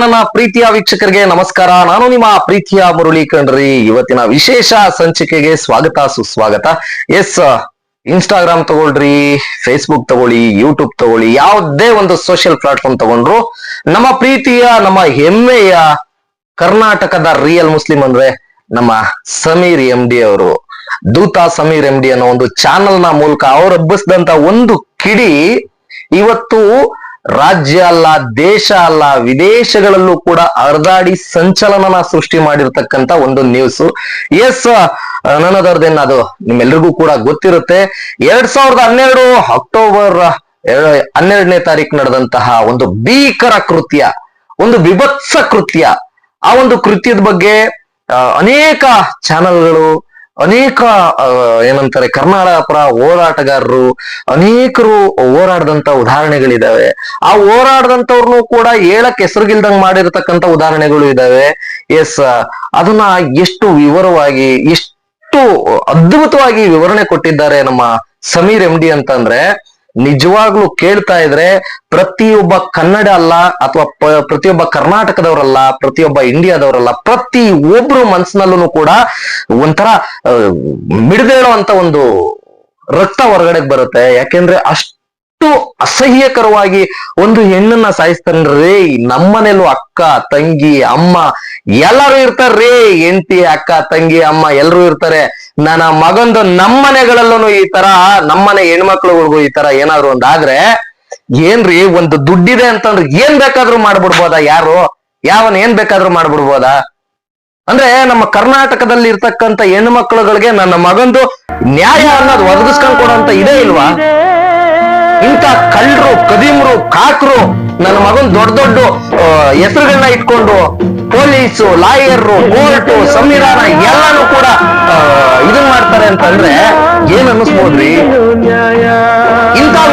ನನ್ನ ಪ್ರೀತಿಯ ವೀಕ್ಷಕರಿಗೆ ನಮಸ್ಕಾರ. ನಾನು ನಿಮ್ಮ ಪ್ರೀತಿಯ ಮುರುಳಿ ಕಣ್ರಿ ಇವತ್ತಿನ ವಿಶೇಷ ಸಂಚಿಕೆಗೆ ಸ್ವಾಗತ, ಸುಸ್ವಾಗತ. ಎಸ್ ಇನ್ಸ್ಟಾಗ್ರಾಮ್ ತಗೊಳ್ರಿ ಫೇಸ್ಬುಕ್ ತಗೊಳ್ಳಿ ಯೂಟ್ಯೂಬ್ ತಗೊಳ್ಳಿ, ಯಾವುದೇ ಒಂದು ಸೋಷಿಯಲ್ ಪ್ಲಾಟ್ಫಾರ್ಮ್ ತಗೊಂಡ್ರು ನಮ್ಮ ಪ್ರೀತಿಯ, ನಮ್ಮ ಹೆಮ್ಮೆಯ ಕರ್ನಾಟಕದ ರಿಯಲ್ ಮುಸ್ಲಿಂ ಅಂದ್ರೆ ನಮ್ಮ ಸಮೀರ್ ಎಂ ಡಿ ಅವರು. ದೂತ ಸಮೀರ್ ಎಂ ಡಿ ಅನ್ನೋ ಒಂದು ಚಾನೆಲ್ನ ಮೂಲಕ ಅವ್ರು ಹಬ್ಬಿಸಿದಂತ ಒಂದು ಕಿಡಿ ಇವತ್ತು ರಾಜ್ಯ ಅಲ್ಲ, ದೇಶ ಅಲ್ಲ, ವಿದೇಶಗಳಲ್ಲೂ ಕೂಡ ಹರಿದಾಡಿ ಸಂಚಲನನ ಸೃಷ್ಟಿ ಮಾಡಿರ್ತಕ್ಕಂತ ಒಂದು ನ್ಯೂಸ್ ಎಸ್ ನನ್ನದವ್ರದೇನ ಅದು ನಿಮ್ಮೆಲ್ರಿಗೂ ಕೂಡ ಗೊತ್ತಿರುತ್ತೆ. ಎರಡ್ ಸಾವಿರದ ಹನ್ನೆರಡು ಅಕ್ಟೋಬರ್ ಹನ್ನೆರಡನೇ ತಾರೀಕು ನಡೆದಂತಹ ಒಂದು ಭೀಕರ ಕೃತ್ಯ, ಒಂದು ವಿಭತ್ಸ ಕೃತ್ಯ. ಆ ಒಂದು ಕೃತ್ಯದ ಬಗ್ಗೆ ಅನೇಕ ಚಾನೆಲ್ಗಳು ಅನೇಕ ಏನಂತಾರೆ ಕರ್ನಾಟಕ ಪರ ಹೋರಾಟಗಾರರು ಅನೇಕರು ಹೋರಾಡದಂತ ಉದಾಹರಣೆಗಳಿದಾವೆ. ಆ ಹೋರಾಡದಂತವ್ರನ್ನು ಕೂಡ ಹೇಳಕ್ ಹೆಸರುಗಿಲ್ದಂಗ್ ಮಾಡಿರ್ತಕ್ಕಂತ ಉದಾಹರಣೆಗಳು ಇದಾವೆ. ಎಸ್, ಅದನ್ನ ಎಷ್ಟು ವಿವರವಾಗಿ, ಎಷ್ಟು ಅದ್ಭುತವಾಗಿ ವಿವರಣೆ ಕೊಟ್ಟಿದ್ದಾರೆ ನಮ್ಮ ಸಮೀರ್ ಎಂ ಡಿ ಅಂತಂದ್ರೆ ನಿಜವಾಗ್ಲೂ ಕೇಳ್ತಾ ಇದ್ರೆ ಪ್ರತಿಯೊಬ್ಬ ಕನ್ನಡ ಅಲ್ಲ ಅಥವಾ ಪ್ರತಿಯೊಬ್ಬ ಕರ್ನಾಟಕದವರಲ್ಲ, ಪ್ರತಿಯೊಬ್ಬ ಇಂಡಿಯಾದವರಲ್ಲ, ಪ್ರತಿ ಒಬ್ರು ಮನ್ಸಿನಲ್ಲೂ ಕೂಡ ಒಂಥರ ಮಿಡಿದೇಳುವಂತ ಮಿಡಿದೇಳೋ ಒಂದು ರಕ್ತ ಹೊರಗಡೆ ಬರುತ್ತೆ. ಯಾಕೆಂದ್ರೆ ಅಷ್ಟು ಅಸಹ್ಯಕರವಾಗಿ ಒಂದು ಹೆಣ್ಣನ್ನ ಸಾಯಿಸ್ತಾನ್ರಿ ನಮ್ಮನೇಲೂ ಅಕ್ಕ, ತಂಗಿ, ಅಮ್ಮ, ಎಲ್ಲರೂ ರೀ. ಎಂಟಿ ಅಕ್ಕ, ತಂಗಿ, ಅಮ್ಮ, ಎಲ್ಲರೂ ಇರ್ತಾರೆ. ನನ್ನ ಮಗಂದು ನಮ್ಮನೆಗಳಲ್ಲೂ ಈ ತರ, ನಮ್ಮನೆ ಹೆಣ್ಮಕ್ಳುಗಳಿಗೂ ಈ ತರ ಏನಾದ್ರು ಒಂದಾದ್ರೆ, ಏನ್ರಿ, ಒಂದು ದುಡ್ಡಿದೆ ಅಂತಂದ್ರೆ ಏನ್ ಬೇಕಾದ್ರೂ ಮಾಡ್ಬಿಡ್ಬೋದಾ ಯಾರು? ಯಾವನ್ ಏನ್ ಬೇಕಾದ್ರೂ ಮಾಡ್ಬಿಡ್ಬೋದಾ? ಅಂದ್ರೆ, ನಮ್ಮ ಕರ್ನಾಟಕದಲ್ಲಿ ಇರ್ತಕ್ಕಂತ ಹೆಣ್ಮಕ್ಳುಗಳಿಗೆ ನನ್ನ ಮಗಂದು ನ್ಯಾಯ ಅನ್ನೋದು ಒದಗಿಸ್ಕೊಂಡ್ ಕೊಡೋಂತ ಇದೇ ಇಲ್ವಾ? ಇಂಥ ಕಳ್ಳರು, ಕದೀಮರು, ಕಾಕರು, ನನ್ನ ಮಗನ್ ದೊಡ್ಡ ದೊಡ್ಡ ಹೆಸರುಗಳನ್ನ ಇಟ್ಕೊಂಡು ಪೊಲೀಸು ಲಾಯರು ಕೋರ್ಟು, ಸಂವಿಧಾನ ಎಲ್ಲಾನು ಕೂಡ ಇದನ್ ಮಾಡ್ತಾರೆ ಅಂತಂದ್ರೆ ಏನ್ ಅನ್ನಿಸ್ಬೋದ್ರಿ?